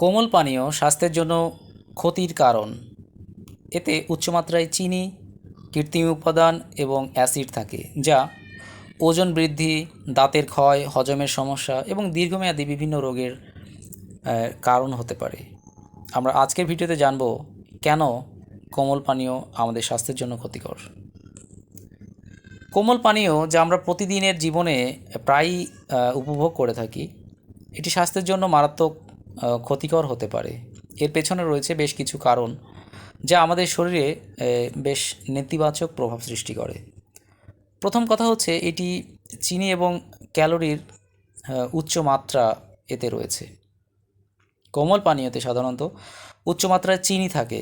কোমল পানীয় স্বাস্থ্যের জন্য ক্ষতির কারণ। এতে উচ্চমাত্রায় চিনি, কৃত্রিম উপাদান এবং অ্যাসিড থাকে, যা ওজন বৃদ্ধি, দাঁতের ক্ষয়, হজমের সমস্যা এবং দীর্ঘমেয়াদী বিভিন্ন রোগের কারণ হতে পারে। আমরা আজকের ভিডিওতে জানব কেন কোমল পানীয় আমাদের স্বাস্থ্যের জন্য ক্ষতিকর। কোমল পানীয় যা আমরা প্রতিদিনের জীবনে প্রায়ই উপভোগ করে থাকি, এটি স্বাস্থ্যের জন্য মারাত্মক ক্ষতিকর হতে পারে। এর পেছনে রয়েছে বেশ কিছু কারণ যা আমাদের শরীরে বেশ নেতিবাচক প্রভাব সৃষ্টি করে। প্রথম কথা হচ্ছে এটি চিনি এবং ক্যালোরির উচ্চ মাত্রা এতে রয়েছে। কোমল পানীয়তে সাধারণত উচ্চমাত্রায় চিনি থাকে।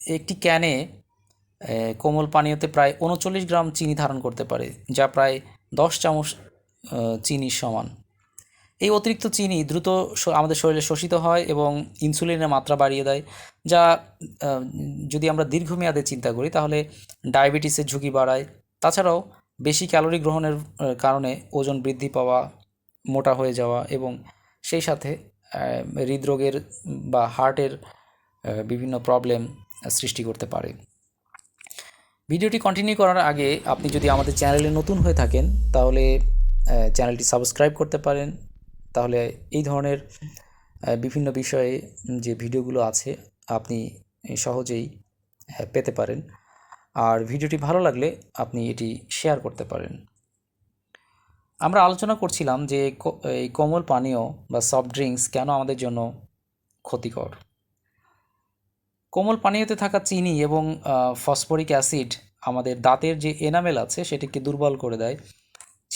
একটি ক্যানে কোমল পানীয়তে প্রায় উনচল্লিশ গ্রাম চিনি ধারণ করতে পারে, যা প্রায় দশ চামচ চিনির সমান। এই অতিরিক্ত চিনি দ্রুত আমাদের শরীরে শোষিত হয় এবং ইনসুলিনের মাত্রা বাড়িয়ে দেয়, যা যদি আমরা দীর্ঘমেয়াদে চিন্তা করি, তাহলে ডায়াবেটিসের ঝুঁকি বাড়ায়। তাছাড়াও বেশি ক্যালোরি গ্রহণের কারণে ওজন বৃদ্ধি পাওয়া, মোটা হয়ে যাওয়া এবং সেই সাথে হৃদরোগের বা হার্টের বিভিন্ন প্রবলেম সৃষ্টি করতে পারে। ভিডিওটি কন্টিনিউ করার আগে আপনি যদি আমাদের চ্যানেলে নতুন হয়ে থাকেন, তাহলে চ্যানেলটি সাবস্ক্রাইব করতে পারেন। তাহলে এই ধরনের বিভিন্ন বিষয়ে যে ভিডিওগুলো আছে আপনি সহজেই পেতে পারেন। আর ভিডিওটি ভালো লাগলে আপনি এটি শেয়ার করতে পারেন। আমরা আলোচনা করছিলাম যে এই কোমল পানীয় বা সফট ড্রিঙ্কস কেন আমাদের জন্য ক্ষতিকর? কোমল পানীয়তে থাকা চিনি এবং ফসফরিক অ্যাসিড আমাদের দাঁতের যে এনামেল আছে সেটিকে দুর্বল করে দেয়।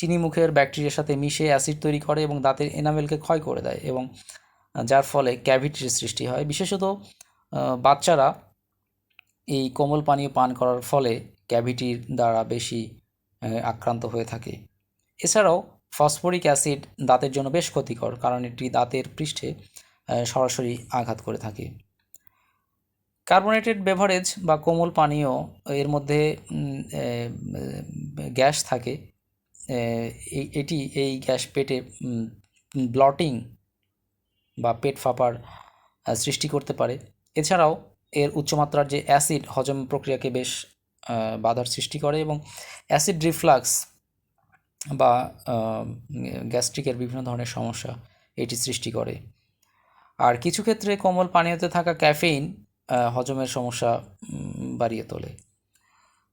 চিনি মুখের ব্যাকটেরিয়ার সাথে মিশে অ্যাসিড তৈরি করে এবং দাঁতের এনামেলকে ক্ষয় করে দেয় এবং যার ফলে ক্যাভিটির সৃষ্টি হয়। বিশেষত বাচ্চারা এই কোমল পানীয় পান করার ফলে ক্যাভিটির দ্বারা বেশি আক্রান্ত হয়ে থাকে। এছাড়াও ফসফরিক অ্যাসিড দাঁতের জন্য বেশ ক্ষতিকর কারণ এটি দাঁতের পৃষ্ঠে সরাসরি আঘাত করে থাকে। কার্বোনেটেড বেভারেজ বা কোমল পানীয় এর মধ্যে গ্যাস থাকে। এটি এই গ্যাস পেটে ব্লটিং বা পেট ফাঁপার সৃষ্টি করতে পারে। এছাড়াও এর উচ্চমাত্রার যে অ্যাসিড, হজম প্রক্রিয়াকে বেশ বাধার সৃষ্টি করে এবং অ্যাসিড রিফ্লাক্স বা গ্যাস্ট্রিকের বিভিন্ন ধরনের সমস্যা এটি সৃষ্টি করে। আর কিছু ক্ষেত্রে কোমল পানীয়তে থাকা ক্যাফেইন হজমের সমস্যা বাড়িয়ে তোলে।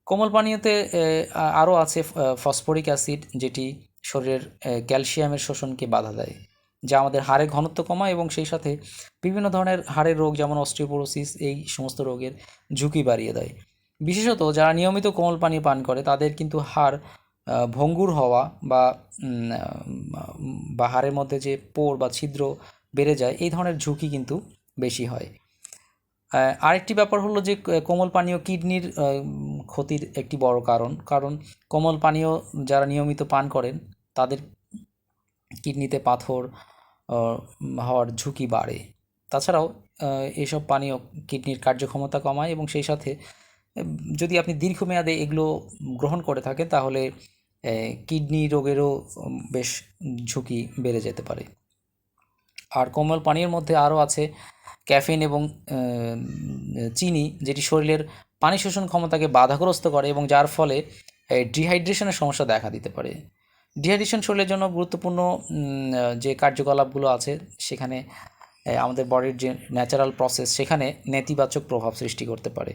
কোমল পানীয়তে আরও আছে ফসফরিক অ্যাসিড, যেটি শরীরের ক্যালসিয়ামের শোষণকে বাধা দেয়, যা আমাদের হাড়ের ঘনত্ব কমায় এবং সেই সাথে বিভিন্ন ধরনের হাড়ের রোগ, যেমন অস্টিওপোরোসিস, এই সমস্ত রোগের ঝুঁকি বাড়িয়ে দেয়। বিশেষত যারা নিয়মিত কোমল পানীয় পান করে, তাদের কিন্তু হাড় ভঙ্গুর হওয়া বা বা হাড়ের মধ্যে যে পোর বা ছিদ্র বেড়ে যায়, এই ধরনের ঝুঁকি কিন্তু বেশি হয়। আরেকটি ব্যাপার হলো যে কোমল পানীয় কিডনির ক্ষতির একটি বড় কারণ। কারণ কোমল পানীয় যারা নিয়মিত পান করেন, তাদের কিডনিতে পাথর হওয়ার ঝুঁকি বাড়ে। তাছাড়াও এসব পানীয় কিডনির কার্যক্ষমতা কমায় এবং সেই সাথে যদি আপনি দীর্ঘমেয়াদে এগুলো গ্রহণ করে থাকেন, তাহলে কিডনি রোগেরও বেশ ঝুঁকি বেড়ে যেতে পারে। আর কোমল পানীয়ের মধ্যে আরও আছে ক্যাফিন এবং চিনি, যেটি শরীরের পানি শোষণ ক্ষমতাকে বাধাগ্রস্ত করে এবং যার ফলে ডিহাইড্রেশনের সমস্যা দেখা দিতে পারে। ডিহাইড্রেশন শরীরের জন্য গুরুত্বপূর্ণ যে কার্যকলাপগুলো আছে, সেখানে আমাদের বডির যে ন্যাচারাল প্রসেস সেখানে নেতিবাচক প্রভাব সৃষ্টি করতে পারে।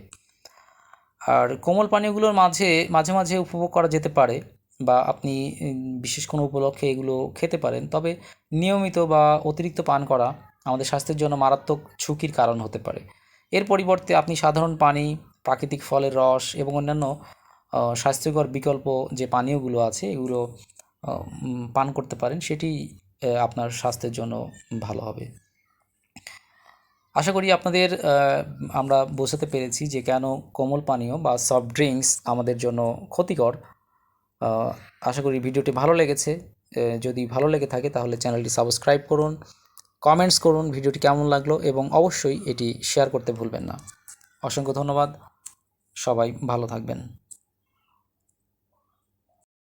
আর কোমল পানীয়গুলোর মাঝে মাঝে মাঝে উপভোগ করা যেতে পারে। বা আপনি বিশেষ কোনো উপলক্ষে এগুলো খেতে পারেন। তবে নিয়মিত বা অতিরিক্ত পান করা আমাদের স্বাস্থ্যের জন্য মারাত্মক ঝুঁকির কারণ হতে পারে। এর পরিবর্তে আপনি সাধারণ পানি, প্রাকৃতিক ফলের রস এবং অন্যান্য স্বাস্থ্যকর বিকল্প যে পানীয়গুলো আছে, এগুলো পান করতে পারেন, সেটি আপনার স্বাস্থ্যের জন্য ভালো হবে। আশা করি আপনাদের আমরা বোঝাতে পেরেছি যে কেন কোমল পানীয় বা সফট ড্রিঙ্কস আমাদের জন্য ক্ষতিকর। আশা করি ভিডিওটি ভালো লেগেছে। যদি ভালো লেগে থাকে তাহলে চ্যানেলটি সাবস্ক্রাইব করুন, কমেন্টস করুন, ভিডিওটি কেমন লাগল এবং অবশ্যই এটি শেয়ার করতে ভুলবেন না। অসংখ্য ধন্যবাদ, সবাই ভালো থাকবেন।